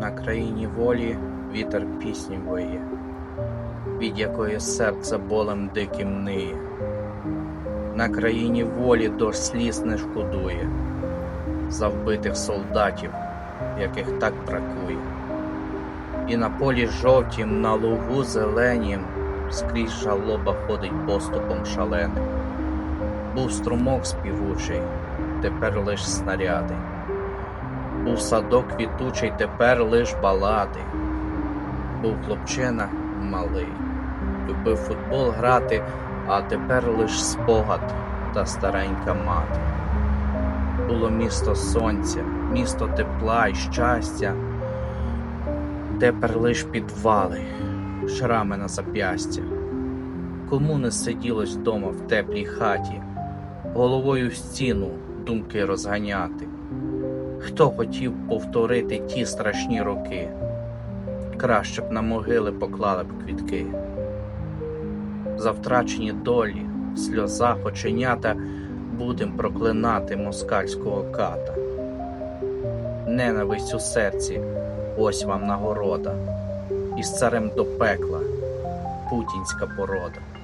На країні волі вітер пісню виє, від якої серце болем диким ниє. На країні волі дощ сліз не шкодує, за вбитих солдатів, яких так бракує. І на полі жовтім, на лугу зеленім, скрізь жалоба ходить поступом шаленим. Був струмок співучий, тепер лиш снаряди. Був садок квітучий, тепер лиш балади. Був хлопчина малий, любив футбол грати, а тепер лиш спогад та старенька мати. Було місто сонця, місто тепла й щастя, тепер лиш підвали, шрами на зап'ястя. Кому не сиділось вдома в теплій хаті, головою в стіну думки розганяти? Хто хотів повторити ті страшні роки? Краще б на могили поклали б квітки. За втрачені долі, в сльозах оченята будем проклинати москальського ката. Ненависть у серці, ось вам нагорода, із царем до пекла путінська порода.